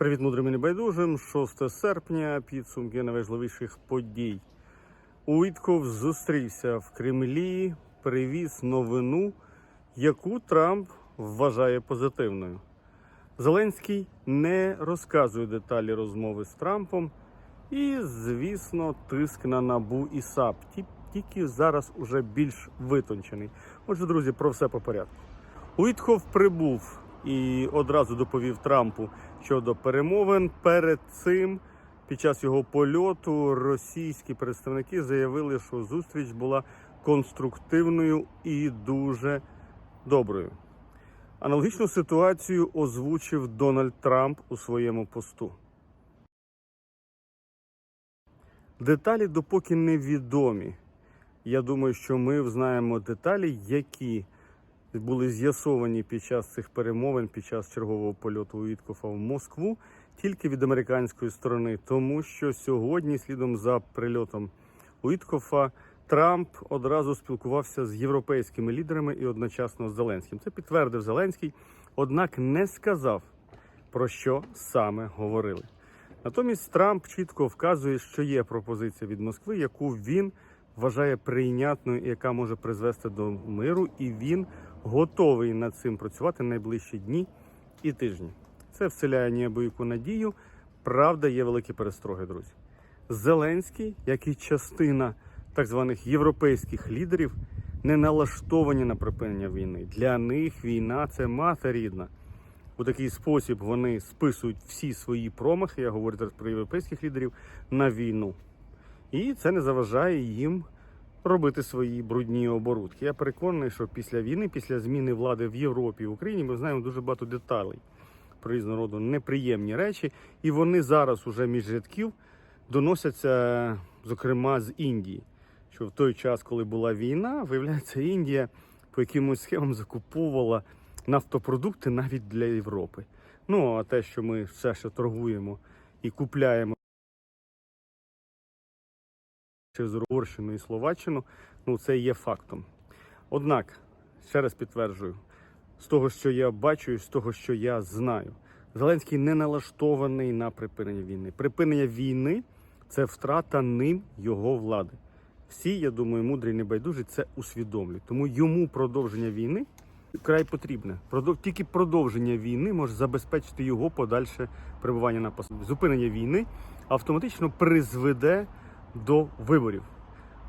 Привіт, мудрим і небайдужим. 6 серпня, підсумки найважливіших подій. Уітков зустрівся в Кремлі, привіз новину, яку Трамп вважає позитивною. Зеленський не розказує деталі розмови з Трампом і, звісно, тиск на набу і САП, тільки зараз уже більш витончений. Отже, друзі, про все по порядку. Уітков прибув і одразу доповів Трампу щодо перемовин. Перед цим, під час його польоту, російські представники заявили, що зустріч була конструктивною і дуже доброю. Аналогічну ситуацію озвучив Дональд Трамп у своєму посту. Деталі допоки невідомі. Я думаю, що ми знаємо деталі, які були з'ясовані під час цих перемовин, під час чергового польоту Уіткофа в Москву, тільки від американської сторони, тому що сьогодні, слідом за прильотом Уіткофа, Трамп одразу спілкувався з європейськими лідерами і одночасно з Зеленським. Це підтвердив Зеленський, однак не сказав про що саме говорили. Натомість Трамп чітко вказує, що є пропозиція від Москви, яку він вважає прийнятною, і яка може призвести до миру, і він готовий над цим працювати найближчі дні і тижні. Це вселяє неабияку надію. Правда, є великі перестроги, друзі. Зеленський, як і частина так званих європейських лідерів, не налаштовані на припинення війни. Для них війна це мати рідна. У такий спосіб вони списують всі свої промахи, я говорю зараз про європейських лідерів, на війну. І це не заважає їм робити свої брудні оборудки. Я переконаний, що після війни, після зміни влади в Європі в Україні, ми знаємо дуже багато деталей про різного роду неприємні речі, і вони зараз уже між рядків доносяться, зокрема, з Індії. Що в той час, коли була війна, виявляється, Індія по якимось схемам закуповувала нафтопродукти навіть для Європи. Ну а те, що ми все ще торгуємо і купляємо через Угорщину і Словаччину, ну це є фактом. Однак, ще раз підтверджую, з того, що я бачу, з того, що я знаю, Зеленський не налаштований на припинення війни. Припинення війни це втрата ним його влади. Всі, я думаю, мудрі і небайдужі це усвідомлюють. Тому йому продовження війни край потрібне. Тільки продовження війни може забезпечити його подальше перебування на посаді. Зупинення війни автоматично призведе до виборів,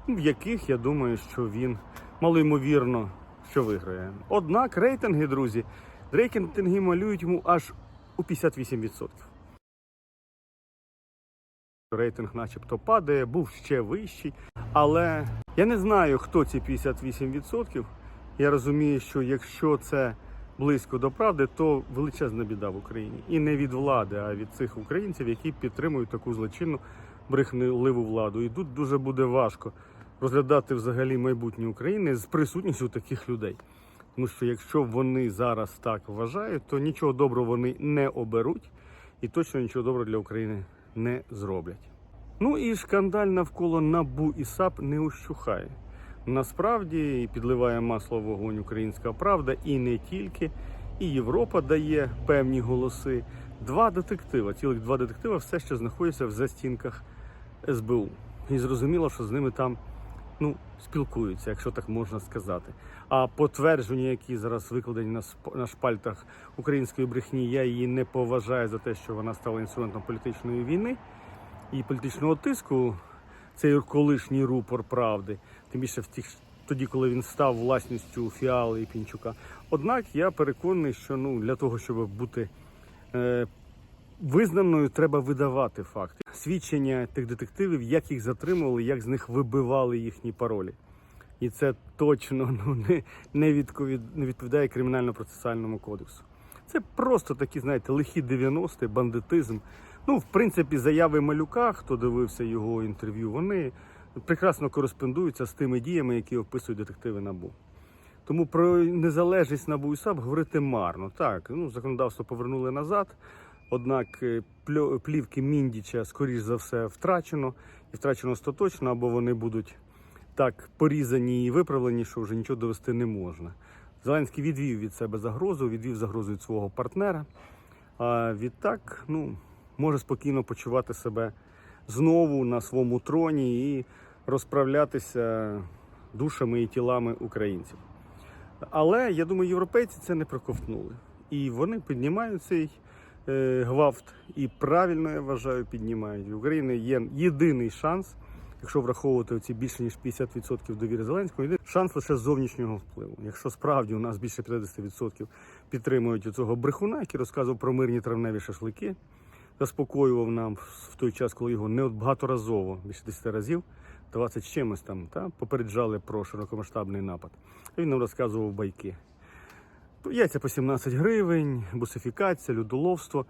в яких я думаю, що він малоймовірно що виграє. Однак рейтинги, друзі, рейтинги малюють йому аж у 58%. Рейтинг, начебто, падає, був ще вищий. Але я не знаю, хто ці 58%. Я розумію, що якщо це близько до правди, то величезна біда в Україні. І не від влади, а від цих українців, які підтримують таку злочинну брехливу владу. І тут дуже буде важко розглядати взагалі майбутнє України з присутністю таких людей. Тому що якщо вони зараз так вважають, то нічого доброго вони не оберуть і точно нічого доброго для України не зроблять. Ну і шкандаль навколо набу і САП не ущухає. Насправді підливає масло в вогонь українська правда, і не тільки. І Європа дає певні голоси. Два детектива, цілих два детектива, все ще знаходяться в застінках СБУ. І зрозуміло, що з ними там ну, спілкуються, якщо так можна сказати. А потвердження, які зараз викладені на шпальтах української брехні, я її не поважаю за те, що вона стала інструментом політичної війни і політичного тиску. Цей колишній рупор правди, тим більше в тих тоді, коли він став власністю Фіали і Пінчука. Однак я переконаний, що ну для того, щоб бути е, визнаною, треба видавати факти. Свідчення тих детективів, як їх затримували, як з них вибивали їхні паролі. І це точно ну, не, не, відповід, не відповідає кримінально-процесуальному кодексу. Це просто такі, знаєте, лихі 90-ті, бандитизм. Ну, в принципі, заяви малюка, хто дивився його інтерв'ю, вони прекрасно кореспондуються з тими діями, які описують детективи НАБУ. Тому про незалежність НАБУ і САП говорити марно. Так, ну, законодавство повернули назад, однак е, плівки Міндіча, скоріш за все, втрачено, і втрачено остаточно, або вони будуть так порізані і виправлені, що вже нічого довести не можна. Зеленський відвів від себе загрозу, відвів загрозу від свого партнера. А відтак, ну, може спокійно почувати себе знову на своєму троні і розправлятися душами і тілами українців. Але я думаю, європейці це не проковтнули. І вони піднімають цей гвалт, і правильно я вважаю, піднімають. В Україні є єдиний шанс, якщо враховувати ці більше ніж 50% довіри Зеленського, єдиний шанс лише зовнішнього впливу. Якщо справді у нас більше 50% підтримують цього брехуна, який розказував про мирні травневі шашлики, заспокоював нам в той час, коли його не багаторазово, більше 10 разів, 20 з чимось там, та, попереджали про широкомасштабний напад. Він нам розказував байки. Яйця по 17 гривень, бусифікація, людоловство.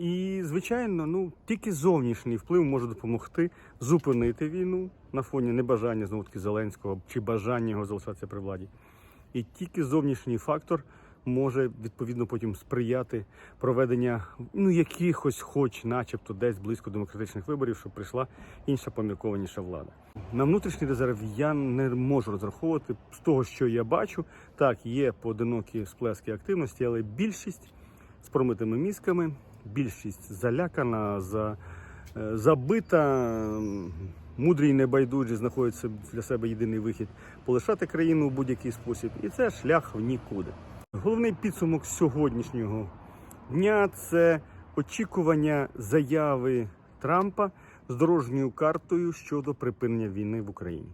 І, звичайно, ну, тільки зовнішній вплив може допомогти зупинити війну на фоні небажання знову таки Зеленського чи бажання його залишатися при владі. І тільки зовнішній фактор може відповідно потім сприяти проведення ну, якихось, хоч начебто, десь близько демократичних виборів, щоб прийшла інша поміркованіша влада. На внутрішній резерв я не можу розраховувати з того, що я бачу. Так, є поодинокі сплески активності, але більшість з промитими мізками, більшість залякана, за, е, забита. Мудрі і небайдужі знаходяться для себе єдиний вихід полишати країну у будь-який спосіб, і це шлях в нікуди. Головний підсумок сьогоднішнього дня це очікування заяви Трампа з дорожньою картою щодо припинення війни в Україні.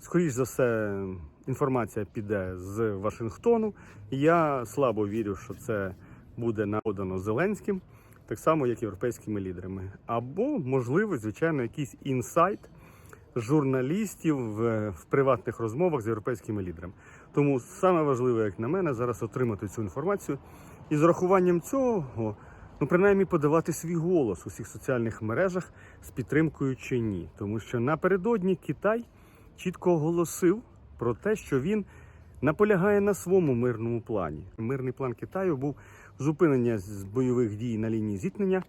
Скоріше за все, інформація піде з Вашингтону. Я слабо вірю, що це буде надано Зеленським, так само, як європейськими лідерами. Або, можливо, звичайно, якийсь інсайт журналістів в, в приватних розмовах з європейськими лідерами. Тому саме важливе, як на мене, зараз отримати цю інформацію і з урахуванням цього, ну принаймні подавати свій голос у всіх соціальних мережах з підтримкою чи ні. Тому що напередодні Китай чітко оголосив про те, що він наполягає на своєму мирному плані. Мирний план Китаю був зупинення з бойових дій на лінії зіткнення,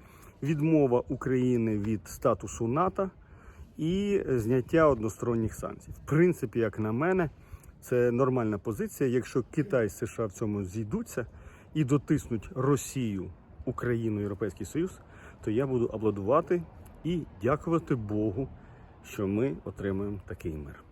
відмова України від статусу НАТО і зняття односторонніх санкцій. В принципі, як на мене, це нормальна позиція. Якщо Китай і США в цьому зійдуться і дотиснуть Росію, Україну, Європейський Союз, то я буду аплодувати і дякувати Богу, що ми отримуємо такий мир.